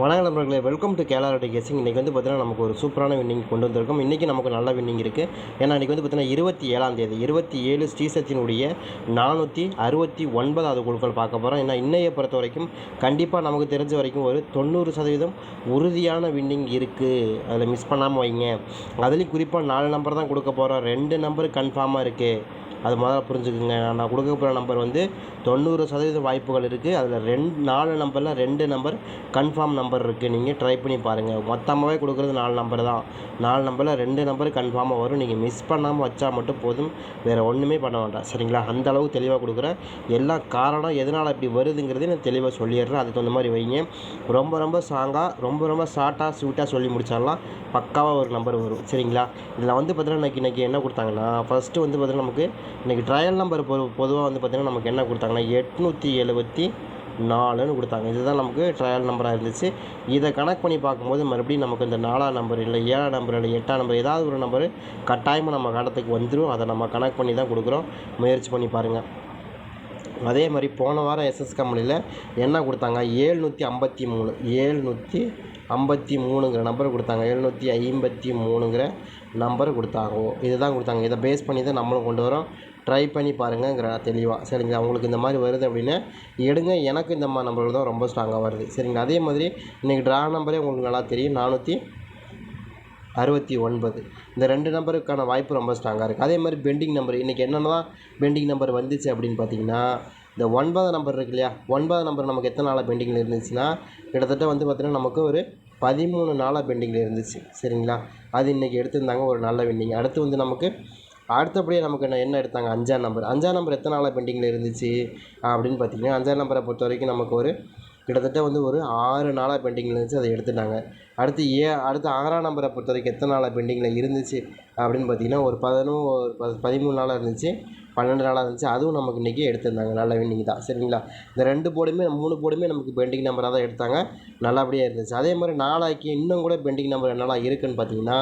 வணக்கம் நண்பர்களே. Welcome to கேலாரோட கேசிங் இன்றைக்கி வந்து பார்த்தீங்கன்னா நமக்கு ஒரு சூப்பரான வின்னிங் கொண்டு வந்திருக்கோம். இன்றைக்கி நமக்கு நல்ல வின்னிங் இருக்குது ஏன்னா இன்றைக்கி வந்து பார்த்தீங்கன்னா இருபத்தி ஏழாம் தேதி இருபத்தி ஏழு ஸ்ரீசத்தினுடைய நானூற்றி அறுபத்தி ஒன்பதாவது குழுக்கள் பார்க்க போகிறோம் ஏன்னா இன்னையை பொறுத்த வரைக்கும் கண்டிப்பாக நமக்கு தெரிஞ்ச வரைக்கும் ஒரு தொண்ணூறு சதவீதம் உறுதியான வின்னிங் இருக்குது அதில் மிஸ் பண்ணாமல் வைங்க. அதுலேயும் குறிப்பாக நாலு நம்பர் தான் கொடுக்க போகிறோம் ரெண்டு நம்பர் கன்ஃபார்மாக இருக்குது அது முதல்ல புரிஞ்சுக்குங்க. நான் கொடுக்க போகிற நம்பர் வந்து தொண்ணூறு சதவீத வாய்ப்புகள் இருக்குது அதில் ரெண்டு நாலு நம்பரில் ரெண்டு நம்பர் கன்ஃபார்ம் நம்பர் இருக்குது நீங்கள் ட்ரை பண்ணி பாருங்கள் மொத்தமாகவே கொடுக்குறது நாலு நம்பர் தான். நாலு நம்பரில் ரெண்டு நம்பர் கன்ஃபார்மாக வரும். நீங்கள் மிஸ் பண்ணாமல் வச்சா மட்டும் போதும். வேறு ஒன்றுமே பண்ண வேண்டாம். சரிங்களா? அந்த அளவுக்கு தெளிவாக கொடுக்குறேன் எல்லா காரணம் எதனால் இப்படி வருதுங்கிறதையும் நான் தெளிவாக சொல்லிடுறேன். அதுக்கு தகுந்த மாதிரி வைங்க. ரொம்ப ரொம்ப ஸ்ட்ராங்காக ரொம்ப ரொம்ப ஷார்ட்டாக ஸ்வீட்டாக சொல்லி முடிச்சிடலாம் பக்காவாக ஒரு நம்பர் வரும். சரிங்களா? இதில் வந்து பார்த்தீங்கன்னா இன்றைக்கி இன்றைக்கி என்ன கொடுத்தாங்கன்னா ஃபஸ்ட்டு வந்து பார்த்தீங்கன்னா நமக்கு இன்றைக்கி ட்ரையல் நம்பர் பொ பொதுவாக வந்து பார்த்திங்கன்னா நமக்கு என்ன கொடுத்தாங்கன்னா எட்நூற்றி எழுபத்தி நாலுன்னு கொடுத்தாங்க. இதுதான் நமக்கு ட்ரையல் நம்பராக இருந்துச்சு. இதை கனெக்ட் பண்ணி பார்க்கும்போது மறுபடியும் நமக்கு இந்த நாலாம் நம்பர் இல்லை ஏழாம் நம்பர் இல்லை எட்டாம் நம்பர் ஏதாவது ஒரு நம்பர் கட்டாயமாக நம்ம கடத்துக்கு வந்துடும் அதை நம்ம கனெக்ட் பண்ணி தான் கொடுக்குறோம். முயற்சி பண்ணி பாருங்கள் அதே மாதிரி போன வாரம் எஸ்எஸ் கம்பெனியில் என்ன கொடுத்தாங்க? ஏழ்நூற்றி ஐம்பத்தி மூணு. ஏழ்நூற்றி ஐம்பத்தி மூணுங்கிற நம்பர் கொடுத்தாங்க. எழுநூற்றி ஐம்பத்தி மூணுங்கிற நம்பர் கொடுத்தாங்க. இதுதான் கொடுத்தாங்க. இதை பேஸ் பண்ணி தான் நம்மளும் கொண்டு வரோம். ட்ரை பண்ணி பாருங்கங்கிற தெளிவாக சரிங்களா? உங்களுக்கு இந்த மாதிரி வருது அப்படின்னா எடுங்க. எனக்கு இந்த மாதிரி நம்பர்கள் தான் ரொம்ப ஸ்ட்ராங்காக வருது. சரிங்களா? அதே மாதிரி இன்றைக்கி ட்ரா நம்பரே உங்களுக்கு நல்லா தெரியும். நானூற்றி அறுபத்தி ஒன்பது. இந்த ரெண்டு நம்பருக்கான வாய்ப்பு ரொம்ப ஸ்ட்ராங்காக இருக்குது அதே மாதிரி பெண்டிங் நம்பர் இன்றைக்கி என்னென்ன தான் பெண்டிங் நம்பர் வந்துச்சு அப்படின்னு பார்த்தீங்கன்னா இந்த ஒன்பது நம்பர் இருக்கு இல்லையா? ஒன்பது நம்பர் நமக்கு எத்தனை நாளாக பெண்டிங்கில் இருந்துச்சுன்னா கிட்டத்தட்ட வந்து பார்த்திங்கன்னா நமக்கு ஒரு பதிமூணு நாளாக பெண்டிங்கில் இருந்துச்சு. சரிங்களா? அது இன்றைக்கி எடுத்திருந்தாங்க ஒரு நல்ல பெண்டிங் அடுத்து வந்து நமக்கு அடுத்தபடியாக நமக்கு என்ன என்ன எடுத்தாங்க? அஞ்சாம் நம்பர் அஞ்சாம் நம்பர் எத்தனை நாளாக பெண்டிங்கில் இருந்துச்சு? அப்படின்னு பார்த்தீங்கன்னா அஞ்சாம் நம்பரை பொறுத்த வரைக்கும் நமக்கு ஒரு கிட்டத்தட்ட வந்து ஒரு ஆறு நாளாக பெண்டிங்கில் இருந்துச்சு அதை எடுத்துட்டாங்க. அடுத்து ஏ அடுத்து ஆறாம் நம்பரை பொறுத்த வரைக்கும் எத்தனை நாளாக பெண்டிங்கில் இருந்துச்சு அப்படின்னு பார்த்தீங்கன்னா ஒரு பதினோ ஒரு ப பதிமூணு நாளாக இருந்துச்சு பன்னெண்டு நாளாக இருந்துச்சு அதுவும் நமக்கு இன்றைக்கி எடுத்திருந்தாங்க நல்ல வின்னிங் தான் சரிங்களா? இந்த ரெண்டு போர்டுமே மூணு போர்டுமே நமக்கு பெண்டிங் நம்பராக தான் எடுத்தாங்க நல்லபடியாக இருந்துச்சு. அதே மாதிரி நாளாக்கி இன்னும் கூட பெண்டிங் நம்பர் என்னெல்லாம் இருக்குதுன்னு பார்த்தீங்கன்னா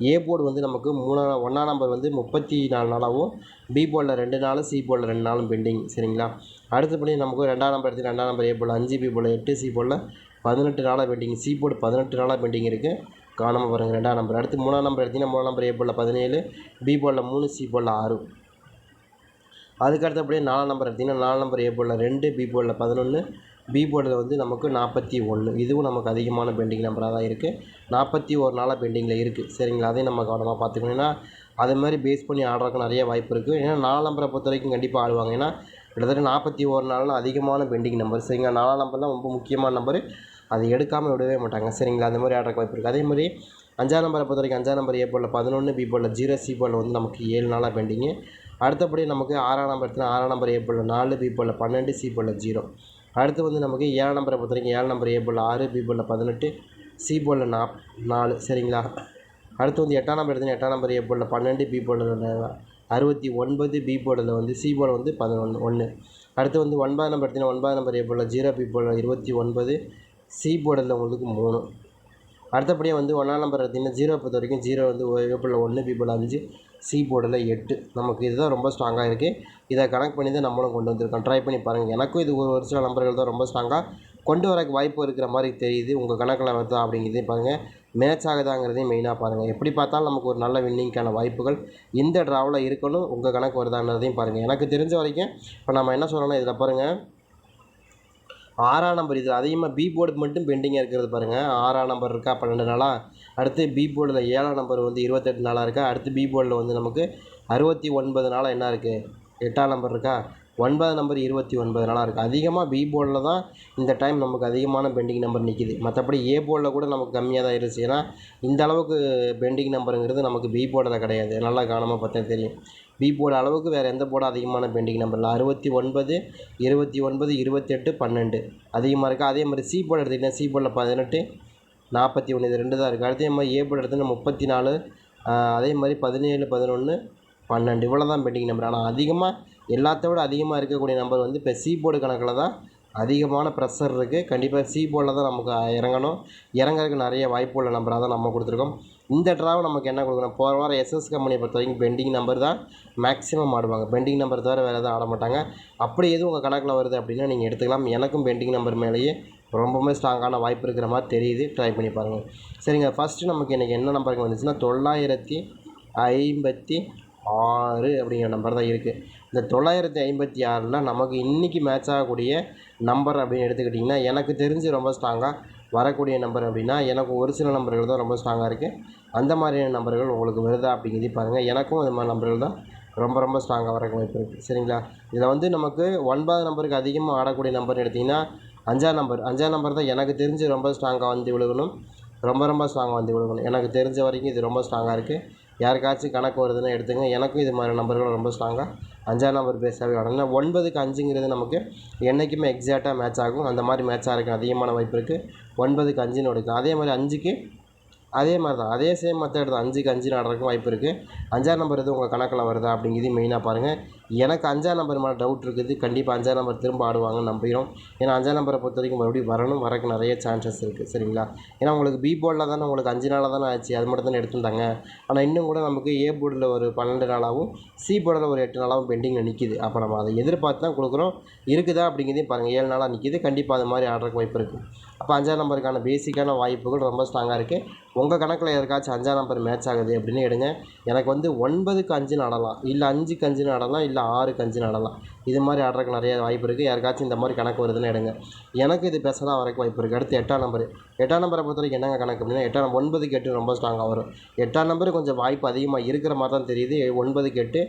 ஏ போர்டு வந்து நமக்கு மூணா ஒன்றாம் நம்பர் வந்து முப்பத்தி நாலு நாளாகவும் பி போர்டில் ரெண்டு நாளும் சி போர்டில் ரெண்டு நாளும் பெண்டிங் சரிங்களா அடுத்தபடி நமக்கு ரெண்டாம் நம்பர் எடுத்து ரெண்டாம் நம்பர் ஏ போர்டில் அஞ்சு பி போர்டில் எட்டு சி போர்டில் பதினெட்டு நாளாக பெண்டிங் சி போர்டு பதினெட்டு நாளாக பெண்டிங் இருக்குது காணாமல் பாருங்கள் ரெண்டாம் நம்பர் அடுத்து மூணாம் நம்பர் எடுத்திங்கன்னா மூணாம் நம்பர் ஏ போர்டில் பதினேழு பி போர்டில் மூணு சி போர்டில் ஆறு அதுக்கு அடுத்தபடியே நாலாம் நம்பர் எடுத்திங்கன்னா நாலு நம்பர் ஏ போர்டில் ரெண்டு பி போர்டில் பதினொன்று பி போர்டில் வந்து நமக்கு நாற்பத்தி ஒன்று இதுவும் நமக்கு அதிகமான பெண்டிங் நம்பராக தான் இருக்குது நாற்பத்தி ஒரு நாளாக பெண்டிங்கில் இருக்குது சரிங்களா? அதையும் நம்ம கவனமாக பார்த்துக்கணும். ஏன்னா அது மாதிரி பேஸ் பண்ணி ஆடுறதுக்கு நிறைய வாய்ப்பு இருக்குது ஏன்னா நாலாம் நம்பரை பொறுத்த வரைக்கும் கண்டிப்பாக ஆடுவாங்க. ஏன்னா கிட்டத்தட்ட நாற்பத்தி ஒரு நாளில் அதிகமான பெண்டிங் நம்பர் சரிங்களா? நாலாம் நம்பர் தான் ரொம்ப முக்கியமான நம்பர் அதை எடுக்காமல் விடவே மாட்டாங்க. சரிங்களா? அந்த மாதிரி ஆடுறக்கு வாய்ப்பு இருக்குது அதே மாதிரி அஞ்சாம் நம்பரை பொறுத்த வரைக்கும் அஞ்சாம் நம்பர் ஏ போர்டில் பதினொன்று பி போர்டில் ஜீரோ சி போர்டில் வந்து நமக்கு ஏழு நாளாக பெண்டிங்கு அடுத்தபடி நமக்கு ஆறாம் நம்பர் எடுத்துனா ஆறாம் நம்பர் ஏ போர்டில் நாலு பி போர்டில் பன்னெண்டு சி போர்டில் ஜீரோ அடுத்து வந்து நமக்கு ஏழு நம்பரை பொறுத்த வரைக்கும் ஏழு நம்பர் ஏ போல் ஆறு பி போர்டில் பதினெட்டு சி போர்டில் நாப் நாலு சரிங்களா? அடுத்து வந்து எட்டாம் நம்பர் எடுத்தீங்கன்னா எட்டாம் நம்பர் ஏ போர்டில் பன்னெண்டு பி போர்டில் அறுபத்தி ஒன்பது பி போர்டில் வந்து சி போல் வந்து பதினொன்று ஒன்று அடுத்து வந்து ஒன்பதாம் நம்பர் எடுத்தீங்கன்னா ஒன்பதாம் நம்பர் ஏ போர்டில் ஜீரோ பி போல் இருபத்தி ஒன்பது சி போர்டில் உங்களுக்கு மூணு. அடுத்தபடியாக வந்து ஒன்றாம் நம்பர் எடுத்திங்கன்னா ஜீரோ பொறுத்த வரைக்கும் ஜீரோ வந்து ஏப்பிளில் ஒன்று பி அஞ்சு சி போர்டில் எட்டு. நமக்கு இதுதான் ரொம்ப ஸ்ட்ராங்காக இருக்குது இதை கனெக்ட் பண்ணி தான் நம்மளும் கொண்டு வந்திருக்கோம். ட்ரை பண்ணி பாருங்கள் எனக்கும் இது ஒரு ஒரு சில நம்பர்கள் தான் ரொம்ப ஸ்ட்ராங்காக கொண்டு வரக்கு வாய்ப்பு இருக்கிற மாதிரி தெரியுது. உங்கள் கணக்கில் வருதா அப்படிங்கிறதையும் பாருங்கள் மேட்ச் ஆகுதாங்கிறதையும் மெயினாக பாருங்கள் எப்படி பார்த்தாலும் நமக்கு ஒரு நல்ல வின்னிங்க்கான வாய்ப்புகள் இந்த ட்ராவில் இருக்கணும். உங்கள் கணக்கு வருதாங்கிறதையும் பாருங்கள் எனக்கு தெரிஞ்ச வரைக்கும் இப்போ நம்ம என்ன சொல்லணும்? இதில் பாருங்கள் ஆறாம் நம்பர் இது. அதிகமாக பி போர்டு மட்டும் பெண்டிங்காக இருக்கிறது பாருங்கள் ஆறாம் நம்பர் இருக்கா? பன்னெண்டு நாளாக அடுத்து பி போர்டில் ஏழாம் நம்பர் வந்து இருபத்தெட்டு நாளாக இருக்கா? அடுத்து பி போர்டில் வந்து நமக்கு அறுபத்தி ஒன்பது நாளாக என்ன இருக்குது எட்டாம் நம்பர் இருக்கா? ஒன்பது நம்பர் இருபத்தி ஒன்பது நாளாக இருக்குது அதிகமாக பி போர்டில் தான் இந்த டைம் நமக்கு அதிகமான பெண்டிங் நம்பர் நிற்கிது மற்றபடி ஏ போர்டில் கூட நமக்கு கம்மியாக தான் இருந்துச்சு. ஏன்னா இந்த அளவுக்கு பெண்டிங் நம்பருங்கிறது நமக்கு பி போர்டில் கிடையாது. நல்லா கவனமாக பார்த்தா தெரியும். பி போர்டு அளவுக்கு வேறு எந்த போர்டும் அதிகமான பெயிண்டிங் நம்பர் இல்லை. அறுபத்தி ஒன்பது இருபத்தி ஒன்பது இருபத்தெட்டு பன்னெண்டு. அதிகமாக இருக்குது அதே மாதிரி சி போர்டு எடுத்துக்கிட்டிங்கன்னா சி போர்டில் பதினெட்டு நாற்பத்தி ஒன்று இது ரெண்டு தான் இருக்குது அதே மாதிரி ஏ போர்டு எடுத்திங்கன்னா முப்பத்தி நாலு அதே மாதிரி பதினேழு பதினொன்று பன்னெண்டு. இவ்வளோ தான் பெண்டிங் நம்பர் ஆனால் அதிகமாக எல்லாத்த விட அதிகமாக இருக்கக்கூடிய நம்பர் வந்து இப்போ சி போர்டு கணக்கில் தான் அதிகமான ப்ரெஷர் இருக்குது கண்டிப்பாக சி போலில் தான் நமக்கு இறங்கணும். இறங்குறதுக்கு நிறைய வாய்ப்பு உள்ள நம்பராக தான் நம்ம கொடுத்துருக்கோம். இந்த ட்ராவை நமக்கு என்ன கொடுக்கணும்? போகிற வாரம் எஸ்எஸ் கம்பெனியை பொறுத்த வரைக்கும் பெண்டிங் நம்பர் தான் மேக்ஸிமம் ஆடுவாங்க. பெண்டிங் நம்பர் தவிர வேறு எதுவும் ஆட மாட்டாங்க. அப்படி எதுவும் உங்கள் கணக்கில் வருது அப்படின்னா நீங்கள் எடுத்துக்கலாம். எனக்கும் பெண்டிங் நம்பர் மேலேயே ரொம்பவுமே ஸ்ட்ராங்கான வாய்ப்பு இருக்கிற மாதிரி தெரியுது. ட்ரை பண்ணி பாருங்கள் சரிங்க ஃபஸ்ட்டு நமக்கு இன்றைக்கி என்ன நம்பருக்கு வந்துச்சுன்னா தொள்ளாயிரத்தி ஐம்பத்தி ஆறு அப்படிங்கிற நம்பர் தான் இருக்குது இந்த தொள்ளாயிரத்தி ஐம்பத்தி ஆறில் நமக்கு இன்றைக்கி மேட்ச் ஆகக்கூடிய நம்பர் அப்படின்னு எடுத்துக்கிட்டிங்கன்னா எனக்கு தெரிஞ்சு ரொம்ப ஸ்ட்ராங்காக வரக்கூடிய நம்பர் அப்படின்னா எனக்கு ஒரு சில நம்பர்கள் தான் ரொம்ப ஸ்ட்ராங்காக இருக்குது அந்த மாதிரியான நம்பர்கள் உங்களுக்கு வருதா அப்படிங்கிறது பாருங்கள் எனக்கும் அந்த மாதிரி நம்பர்கள் தான் ரொம்ப ரொம்ப ஸ்ட்ராங்காக வரக்கு வாய்ப்பு இருக்குது சரிங்களா? இதில் வந்து நமக்கு ஒன்பது நம்பருக்கு அதிகமாக ஆடக்கூடிய நம்பர்னு எடுத்திங்கன்னா அஞ்சாம் நம்பர் அஞ்சாம் நம்பர் தான் எனக்கு தெரிஞ்சு ரொம்ப ஸ்ட்ராங்காக வந்து விழுகணும். ரொம்ப ரொம்ப ஸ்ட்ராங்காக வந்து விழுகணும். எனக்கு தெரிஞ்ச வரைக்கும் இது ரொம்ப ஸ்ட்ராங்காக இருக்குது யாருக்காச்சும் கணக்கு வருதுன்னா எடுத்துங்க. எனக்கும் இது மாதிரி நம்பர்கள் ரொம்ப ஸ்ட்ராங்காக அஞ்சாம் நம்பர் பேஸாகவே ஆடும் ஏன்னா ஒன்பதுக்கு அஞ்சுங்கிறது நமக்கு என்றைக்குமே எக்ஸாக்டாக மேட்ச் ஆகும். அந்த மாதிரி மேட்சாக இருக்குது அதிகமான வாய்ப்பு இருக்குது ஒன்பதுக்கு அஞ்சுன்னு எடுக்கலாம். அதே மாதிரி அஞ்சுக்கு அதே மாதிரி தான். அதே சேம் மெத்தட் தான். அஞ்சுக்கு அஞ்சு நடக்கும் வாய்ப்பு இருக்குது அஞ்சாம் நம்பர் எதுவும் உங்கள் கணக்கில் வருதா அப்படிங்கிறது மெயினாக பாருங்கள் எனக்கு அஞ்சாம் நம்பர் மேலே டவுட் இருக்குது. கண்டிப்பாக அஞ்சாம் நம்பர் திரும்ப ஆடுவாங்கன்னு நம்புகிறோம். ஏன்னா அஞ்சாம் நம்பரை பொறுத்த வரைக்கும் மறுபடியும் வரணும் வரக்கு நிறைய சான்சஸ் இருக்குது சரிங்களா? ஏன்னா உங்களுக்கு பி போர்டில் தானே உங்களுக்கு அஞ்சு நாளாக தானே ஆச்சு. அது மட்டும் தானே எடுத்துருந்தாங்க. ஆனால் இன்னும் கூட நமக்கு ஏ போர்டில் ஒரு பன்னெண்டு நாளாகவும் சி போர்டில் ஒரு எட்டு நாளாகவும் பெண்டிங்கில் நிற்கிது அப்போ நம்ம அதை எதிர்பார்த்து தான் கொடுக்குறோம். இருக்குதா அப்படிங்கிறதையும் பாருங்கள் ஏழு நாளாக நிற்கிது கண்டிப்பாக அது மாதிரி ஆடுறக்கு வாய்ப்பு இருக்குது அப்போ அஞ்சாம் நம்பருக்கான பேசிக்கான வாய்ப்புகள் ரொம்ப ஸ்ட்ராங்காக இருக்குது உங்கள் கணக்கில் யாருக்காச்சும் அஞ்சாம் நம்பர் மேட்ச் ஆகுது அப்படின்னு எடுங்க. எனக்கு வந்து ஒன்பதுக்கு அஞ்சுன்னு ஆடலாம் இல்லை அஞ்சுக்கு அஞ்சுன்னு ஆடலாம் இல்லை ஆறுக்கு கஞ்சி நடலாம். இது மாதிரி ஆடுறதுக்கு நிறைய வாய்ப்பு இருக்குது யாருக்காச்சும் இந்த மாதிரி கணக்கு வருதுன்னு எடுங்க. எனக்கு இது பெசலாக வரக்கு வாய்ப்பு இருக்குது அடுத்து எட்டாம் நம்பர் எட்டாம் நம்பரை பொறுத்த வரைக்கும் என்னங்க கணக்கு அப்படின்னா எட்டாம் ஒன்பதுக்கு எட்டு ரொம்ப ஸ்ட்ராங்காக வரும். எட்டாம் நம்பர் கொஞ்சம் வாய்ப்பு அதிகமாக இருக்கிற மாதிரி தான் தெரியுது. ஒன்பதுக்கு எட்டு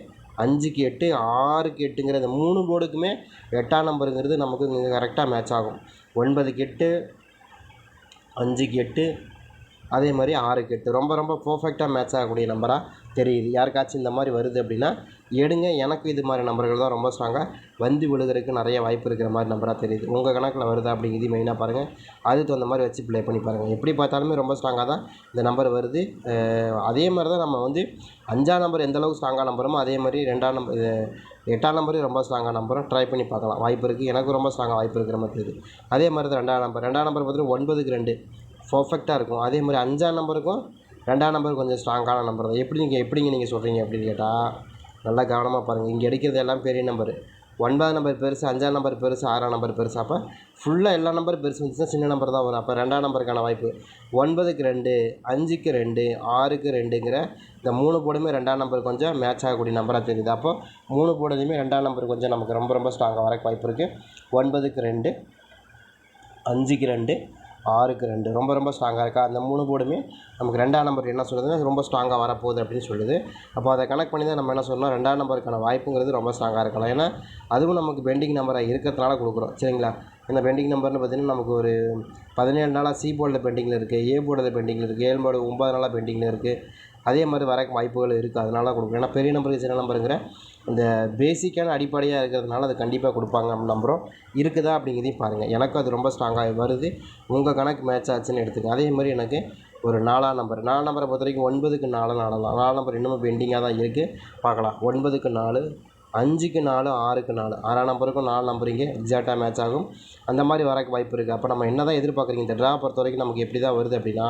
அஞ்சுக்கு எட்டு ஆறுக்கு எட்டுங்கிற இந்த மூணு போர்டுக்குமே எட்டாம் நம்பருங்கிறது நமக்கு கரெக்டாக மேட்ச் ஆகும். ஒன்பதுக்கு எட்டு அஞ்சுக்கு எட்டு அதே மாதிரி ஆறுக்கு எட்டு ரொம்ப ரொம்ப பர்ஃபெக்டாக மேட்ச் ஆகக்கூடிய நம்பராக தெரியுது. யாருக்காச்சும் இந்த மாதிரி வருது அப்படின்னா எடுங்க. எனக்கு இது மாதிரி நம்பர்கள் தான் ரொம்ப ஸ்ட்ராங்காக வந்து விழுகிறதுக்கு நிறைய வாய்ப்பு இருக்கிற மாதிரி நம்பராக தெரியுது. உங்கள் கணக்கில் வருதா அப்படிங்கிறது மெயினாக பாருங்கள் அதுக்கு தகுந்த மாதிரி வச்சு ப்ளே பண்ணி பாருங்கள் எப்படி பார்த்தாலுமே ரொம்ப ஸ்ட்ராங்காக தான் இந்த நம்பர் வருது. அதே மாதிரி தான் நம்ம வந்து அஞ்சாம் நம்பர் எந்த அளவுக்கு ஸ்ட்ராங்காக நம்புறோமோ அதே மாதிரி ரெண்டாம் நம்பர் எட்டாம் நம்பரும் ரொம்ப ஸ்ட்ராங்காக நம்பரும் ட்ரை பண்ணி பார்க்கலாம். வாய்ப்பு இருக்குது எனக்கு ரொம்ப ஸ்ட்ராங்காக வாய்ப்பு இருக்கிற மாதிரி தெரியுது. அதே மாதிரி தான் ரெண்டாம் நம்பர் ரெண்டாம் நம்பர் பார்த்துட்டு ஒன்பதுக்கு ரெண்டு. பர்ஃபெக்டாக இருக்கும். அதே மாதிரி அஞ்சாம் நம்பருக்கும் ரெண்டாம் நம்பர் கொஞ்சம் ஸ்ட்ராங்கான நம்பர் தான். எப்படி நீங்கள் எப்படிங்க நீங்கள் சொல்கிறீங்க அப்படின்னு கேட்டால் நல்லா கவனமாக பாருங்கள் இங்கே எடுக்கிறது எல்லாம் பெரிய நம்பர் ஒன்பதாம் நம்பர் பெருசு அஞ்சாம் நம்பர் பெருசு ஆறாம் நம்பர் பெருசு. அப்போ ஃபுல்லாக எல்லா நம்பர் பெருசு வந்துச்சுன்னா சின்ன நம்பர் தான் வரும். அப்போ ரெண்டாம் நம்பருக்கான வாய்ப்பு. ஒன்பதுக்கு ரெண்டு அஞ்சுக்கு ரெண்டு ஆறுக்கு ரெண்டுங்கிற இந்த மூணு போடுமே ரெண்டாம் நம்பர் கொஞ்சம் மேட்ச் ஆகக்கூடிய நம்பராக தெரியுது. அப்போ மூணு போர்டுலையுமே ரெண்டாம் நம்பர் கொஞ்சம் நமக்கு ரொம்ப ரொம்ப ஸ்ட்ராங்காக வரக்கு வாய்ப்பு இருக்குது ஒன்பதுக்கு ரெண்டு அஞ்சுக்கு ரெண்டு ஆறுக்கு ரெண்டு. ரொம்ப ரொம்ப ஸ்ட்ராங்காக இருக்கா? அந்த மூணு போர்டுமே நமக்கு ரெண்டாம் நம்பர் என்ன சொல்லுதுன்னா ரொம்ப ஸ்ட்ராங்காக வரப்போகுது அப்படின்னு சொல்லுது. அப்போ அதை கனெக்ட் பண்ணி தான் நம்ம என்ன சொல்லணும்? ரெண்டாம் நம்பருக்கான வாய்ப்புங்கிறது ரொம்ப ஸ்ட்ராங்காக இருக்கலாம். ஏன்னா அதுவும் நமக்கு பெண்டிங் நம்பராக இருக்கிறதுனால கொடுக்குறோம். சரிங்களா? இந்த பெண்டிங் நம்பர்னு பார்த்திங்கன்னா நமக்கு ஒரு பதினேழு நாளாக சி போர்டில் பெண்டிங்கில் இருக்குது ஏ போர்டில் பெண்டிங்கில் இருக்குது ஏழு போர்டு ஒம்பது நாளாக பெண்டிங்கில் இருக்குது அதே மாதிரி வரக்கு வாய்ப்புகள் இருக்குது அதனால கொடுக்குறோம் ஏன்னா பெரிய நம்பருக்கு சின்ன நம்பருங்கிற இந்த பேசிக்கான அடிப்படையாக இருக்கிறதுனால அது கண்டிப்பாக கொடுப்பாங்க அப்படின்னு நம்புகிறோம் இருக்குதா அப்படிங்கிறதையும் பாருங்கள் எனக்கும் அது ரொம்ப ஸ்ட்ராங்காக வருது. உங்கள் கணக்கு மேட்ச் ஆச்சுன்னு எடுத்துக்கங்க. அதே மாதிரி எனக்கு ஒரு நாலாம் நம்பர் நாலு நம்பரை பொறுத்த வரைக்கும் ஒன்பதுக்கு நாலு நாலாம் நாலு நம்பர் இன்னமும் பெண்டிங்காக தான் இருக்குது பார்க்கலாம். ஒன்பதுக்கு நாலு அஞ்சுக்கு நாலு ஆறுக்கு நாலு. ஆறாம் நம்பருக்கும் நாலு நம்பர் இங்கே எக்ஸாக்டாக மேட்ச் ஆகும். அந்த மாதிரி வரக்கு வாய்ப்பு இருக்குது அப்போ நம்ம என்ன தான் எதிர்பார்க்குறீங்க? இந்த ட்ரா பொறுத்த வரைக்கும் நமக்கு எப்படி தான் வருது அப்படின்னா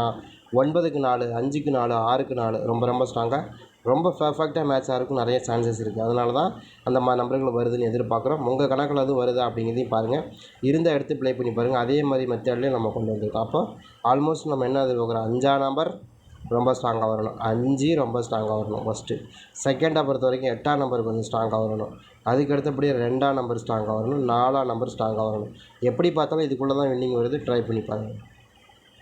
ஒன்பதுக்கு நாலு அஞ்சுக்கு நாலு ஆறுக்கு நாலு ரொம்ப ரொம்ப ஸ்ட்ராங்காக ரொம்ப பெர்ஃபெக்டாக மேட்ச் ஆகிறதுக்கும் நிறைய சான்சஸ் இருக்குது அதனால தான் அந்த மாதிரி நம்பர்கள் வருதுன்னு எதிர்பார்க்குறோம். உங்கள் கணக்கில் அது வருதா அப்படிங்கிறதையும் பாருங்கள் இருந்த இடத்து ப்ளே பண்ணி பாருங்கள் அதே மாதிரி மெத்தட்லேயும் நம்ம கொண்டு வந்திருக்கோம். அப்போ ஆல்மோஸ்ட் நம்ம என்ன எதிர்பார்க்குறோம்? அஞ்சாம் நம்பர் ரொம்ப ஸ்ட்ராங்காக வரணும். அஞ்சு ரொம்ப ஸ்ட்ராங்காக வரணும் ஃபஸ்ட்டு செகண்டாக பொறுத்த வரைக்கும் எட்டாம் நம்பர் கொஞ்சம் ஸ்ட்ராங்காக வரணும். அதுக்கு அடுத்தபடி ரெண்டாம் நம்பர் ஸ்ட்ராங்காக வரணும். நாலாம் நம்பர் ஸ்ட்ராங்காக வரணும். எப்படி பார்த்தாலும் இதுக்குள்ளே தான் வின்னிங் வருது. ட்ரை பண்ணி பாருங்கள்